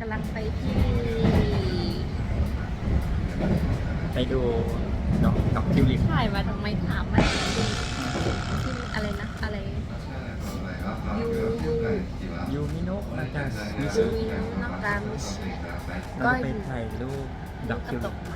กำลังไปที่ ไปดูดอกดอกทิวลิปถ่ายมาทำไมถามมันที่อะไรนะ อะไรยูยูมิโนะนากามิยูชิมิโนะนากามิชิเราจะไปถ่ายรูปดอกกทิระวตลิปกมา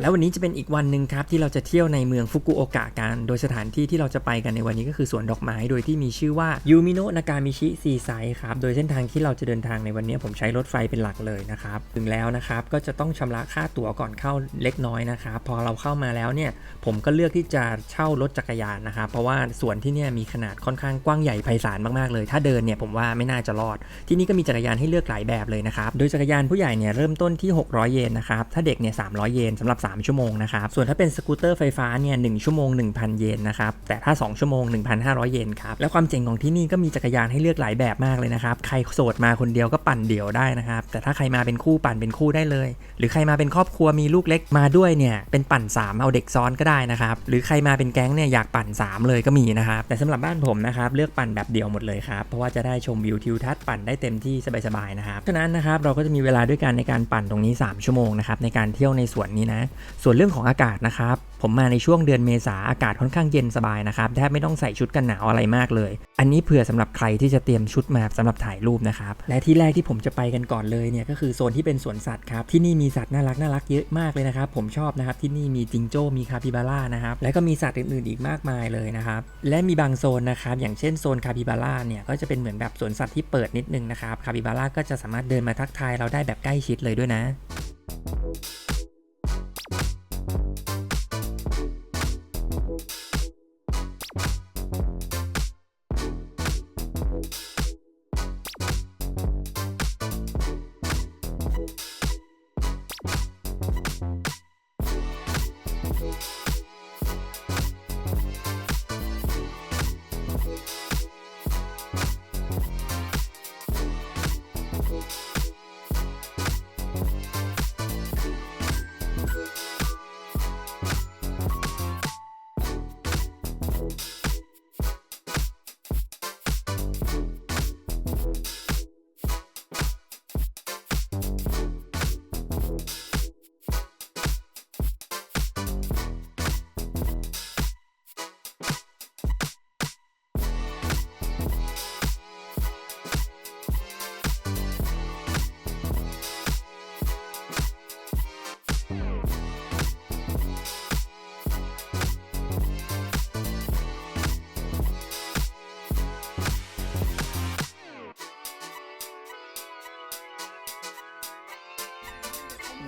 แล้ววันนี้จะเป็นอีกวันหนึ่งครับที่เราจะเที่ยวในเมืองฟุกุโอกะกัน โดยสถานที่ที่เราจะไปกันในวันนี้ก็คือสวนดอกไม้โดยที่มีชื่อว่ายูมิโนะนากามิชิซีไซครับ โดยเส้นทางที่เราจะเดินทางในวันนี้ผมใช้รถไฟเป็นหลักเลยนะครับ ถึงแล้วนะครับก็จะต้องชำระค่าตั๋วก่อนเข้าเล็กน้อยนะครับ พอเราเข้ามาแล้วเนี่ยผมก็เลือกที่จะเช่ารถจักรยานนะครับ เพราะว่าสวนที่เนี่ยมีขนาดค่อนข้างกว้างใหญ่ไพศาลมากๆเลย ถ้าเดินเนี่ยผมว่าไม่น่าจะรอด ที่นี่ก็มีจักรยานให้เลือกหลายแบบเลยนะครับ โดยจักรยานผู้ใหญ่เนี่ยเริ่มต้นที่ 600 เยนนะครับ ถ้าเด็กเนี่ย300 เยนสำหรับ3 ชั่วโมงนะครับ ส่วนถ้าเป็นสกูตเตอร์ไฟฟ้าเนี่ย1ชั่วโมง 1,000 เยนนะครับ แต่ถ้า 2 ชั่วโมง 1,500 เยนครับ และความเจ๋งของที่นี่ก็มีจักรยานให้เลือกหลายแบบมากเลยนะครับ ใครโสดมาคนเดียวก็ปั่นเดี่ยวได้นะครับ แต่ถ้าใครมาเป็นคู่ปั่นเป็นคู่ได้เลย หรือใครมาเป็นครอบครัวมีลูกเล็กมาด้วยเนี่ยเป็นปั่น 3 เอาเด็กซ้อนก็ได้นะครับ หรือใครมาเป็นแก๊งเนี่ยอยากปั่น 3 เลยก็มีนะครับ แต่สำหรับบ้านผมนะครับเลือกปั่นแบบเดี่ยวหมดเลยครับ เพราะว่าจะได้ชมวิวทิวทัศน์ปั่นได้เต็มที่สบายๆนะครับฉะนั้นนะครับเราก็จะมีเวลาด้วยกันในการปั่นตรงนี้ 3 ชั่วโมงนะครับในการเที่ยวในสวนนี้นะส่วนเรื่องของอากาศนะครับ ผมมาในช่วงเดือนเมษาอากาศค่อนข้างเย็นสบายนะครับแทบไม่ต้องใส่ชุดกันหนาวอะไรมากเลย อันนี้เผื่อสำหรับใครที่จะเตรียมชุดมาสำหรับถ่ายรูปนะครับ และที่แรกที่ผมจะไปกันก่อนเลยเนี่ยก็คือโซนที่เป็นสวนสัตว์ครับ ที่นี่มีสัตว์น่ารักน่ารักเยอะมากเลยนะครับ ผมชอบนะครับที่นี่มีจิงโจ้มีคาปิบาร่านะครับ และก็มีสัตว์อื่นๆอีกมากมายเลยนะครับ และมีบางโซนนะครับอย่างเช่นโซนคาปิบาร่าเนี่ยก็จะเป็นเหมือนแบบสวนสัตว์ที่เปิดนิดนึงนะครับคาปิบาร่าก็จะสามารถเดินมาทักทายเราได้แบบใกล้ชิดเลยด้วยนะ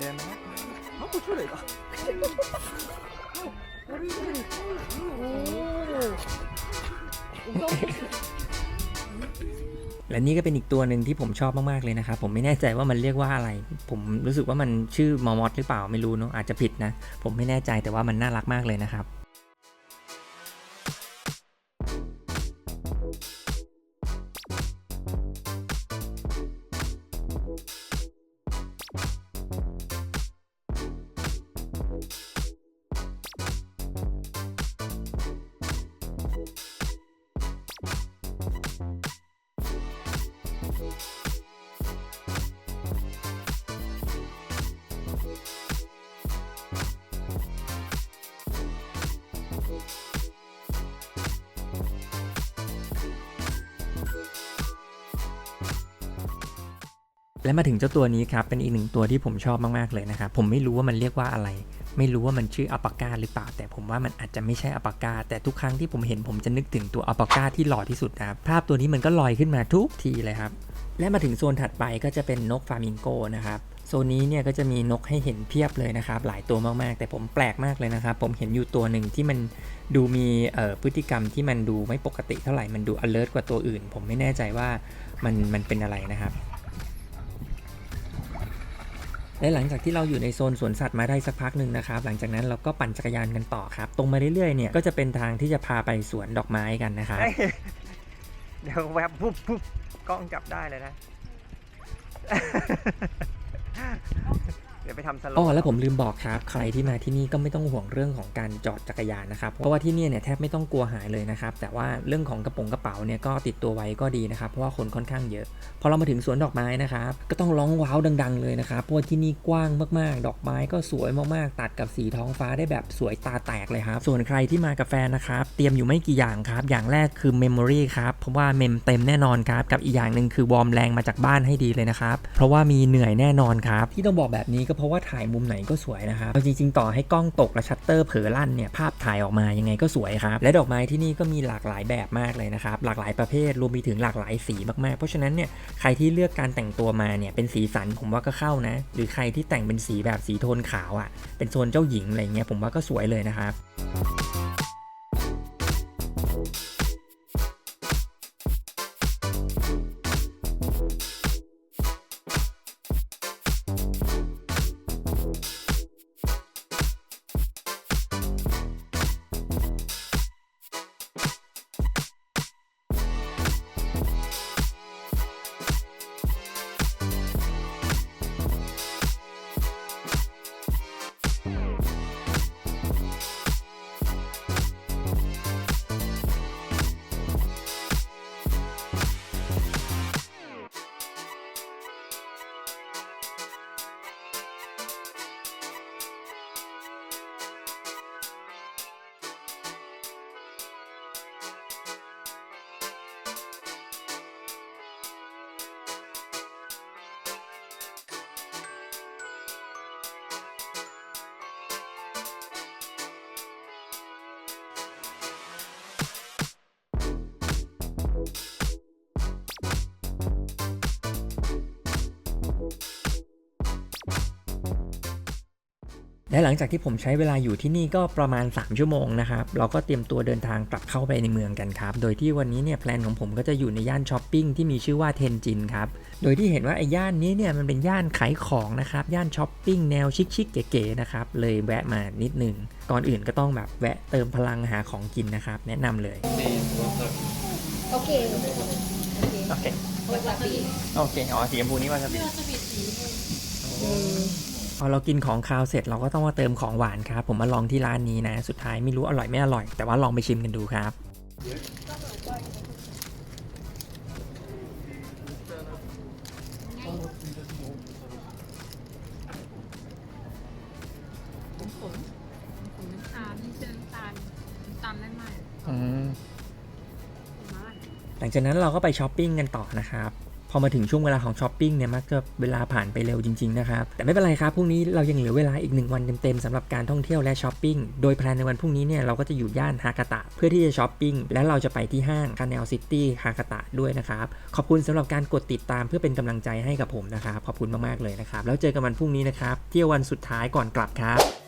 เดินมาแล้วและนี่ก็เป็นอีกตัวหนึ่งที่ผมชอบมาก ๆ เลยนะครับ ผมไม่แน่ใจว่ามันเรียกว่าอะไร ผมรู้สึกว่ามันชื่อมอมอสหรือเปล่าไม่รู้เนาะอาจจะผิดนะ ผมไม่แน่ใจแต่ว่ามันน่ารักมากเลยนะครับ และมาถึงเจ้าตัวนี้ครับ เป็นอีกหนึ่งตัวที่ผมชอบมาก ๆ เลยนะครับ ผมไม่รู้ว่ามันเรียกว่าอะไร ไม่รู้ว่ามันชื่ออัปปากาหรือเปล่า แต่ผมว่ามันอาจจะไม่ใช่อัปปากา แต่ทุกครั้งที่ผมเห็นผมจะนึกถึงตัวอัปปากาที่หล่อที่สุดนะครับ ภาพตัวนี้มันก็ลอยขึ้นมาทุกทีเลยครับ และมาถึงโซนถัดไปก็จะเป็นนกฟามิงโกนะครับโซนนี้เนี่ยก็จะมีนกให้เห็นเพียบเลยนะครับหลายตัวมากๆ แต่ผมแปลกมากเลยนะครับ ผมเห็นอยู่ตัวหนึ่งที่มันดูมีเอ่อพฤติกรรมที่มันดูไม่ปกติเท่าไหร่มันดู alert กว่าตัวอื่น ผมไม่แน่ใจว่ามันมันเป็นอะไรนะครับ และหลังจากที่เราอยู่ในโซนสวนสัตว์มาได้สักพักหนึ่งนะครับหลังจากนั้นเราก็ปั่นจักรยานกันต่อครับ ตรงมาเรื่อยๆเนี่ยก็จะเป็นทางที่จะพาไปสวนดอกไม้กันนะครับเดี๋ยวแวบปุ๊บปุ๊บกล้องจับได้เลยนะ ดี๋ยวไปทำสโลอ๋อแล้วผมลืมบอกครับ ใครที่มาที่นี่ก็ไม่ต้องห่วงเรื่องของการจอดจักรยานนะครับ เพราะว่าที่นี่เนี่ยแทบไม่ต้องกลัวหายเลยนะครับ แต่ว่าเรื่องของกระโป๋องกระเป๋าเนี่ยก็ติดตัวไว้ก็ดีนะครับ เพราะว่าคนค่อนข้างเยอะ พอเรามาถึงสวนดอกไม้นะครับ ก็ต้องร้องว้าวดัง ๆ เลยนะครับ เพราะว่าที่นี่กว้างมากๆ ดอกไม้ก็สวยมากๆ ตัดกับสีท้องฟ้าได้แบบสวยตาแตกเลยครับ ส่วนใครที่มากับแฟนนะครับ เตรียมอยู่ไม่กี่อย่างครับ อย่างแรกคือเมมโมรีครับ เพราะว่าเมมเต็มแน่นอนครับ กับอีกอย่างหนึ่งคือวอร์มแรงมาจากบ้านให้ดีเลยนะครับ เพราะว่ามีเหนื่อยแน่นอนครับ ที่ต้องบอกแบบนี้ก็เพราะว่าถ่ายมุมไหนก็สวยนะครับเอาจริงๆ ต่อให้กล้องตกและชัตเตอร์เผลอลั่นเนี่ยภาพถ่ายออกมายังไงก็สวยครับ และดอกไม้ที่นี่ก็มีหลากหลายแบบมากเลยนะครับหลากหลายประเภทรวมไปถึงหลากหลายสีมากๆ เพราะฉะนั้นเนี่ยใครที่เลือกการแต่งตัวมาเนี่ยเป็นสีสันผมว่าก็เข้านะ หรือใครที่แต่งเป็นสีแบบสีโทนขาวอะ่ะเป็นโซนเจ้าหญิงอะไรเงี้ยผมว่าก็สวยเลยนะครับ และหลังจากที่ผมใช้เวลาอยู่ที่นี่ก็ประมาณ 3 ชั่วโมงนะครับ เราก็เตรียมตัวเดินทางกลับเข้าไปในเมืองกันครับ โดยที่วันนี้เนี่ยแพลนของผมก็จะอยู่ในย่านช้อปปิ้งที่มีชื่อว่าเทนจินครับ โดยที่เห็นว่าไอ้ย่านนี้เนี่ยมันเป็นย่านขายของนะครับ ย่านช้อปปิ้งแนวชิคๆเก๋ๆนะครับ เลยแวะมานิดหนึง ก่อนอื่นก็ต้องแบบแวะเติมพลังหาของกินนะครับ แนะนำเลยโอเคโอเค โอเควาซาบิโอเค อ๋อสีชมพูนี่วาซาบิ พอเรากินของคาวเสร็จเราก็ต้องมาเติมของหวานครับ ผมมาลองที่ร้านนี้นะ สุดท้ายไม่รู้อร่อยไม่อร่อย แต่ว่าลองไปชิมกันดูครับผมผมน้ำตาลนี่เจอน้ำตาลน้ำตาลไม่ไหมอืมมากหลังจากนั้นเราก็ไปช้อปปิ้งกันต่อนะครับ พอมาถึงช่วงเวลาของช้อปปิ้งเนี่ยมักจะเวลาผ่านไปเร็วจริงๆนะครับ แต่ไม่เป็นไรครับพรุ่งนี้เรายังเหลือเวลาอีกหนึ่งวันเต็มๆสำหรับการท่องเที่ยวและช้อปปิ้งโดยแพลนในวันพรุ่งนี้เนี่ยเราก็จะอยู่ย่านฮากาตะเพื่อที่จะช้อปปิ้งและเราจะไปที่ห้างคาเนลซิตี้ฮากาตะด้วยนะครับ ขอบคุณสำหรับการกดติดตามเพื่อเป็นกำลังใจให้กับผมนะครับขอบคุณมากๆเลยนะครับแล้วเจอกันวันพรุ่งนี้นะครับเที่ยววันสุดท้ายก่อนกลับครับ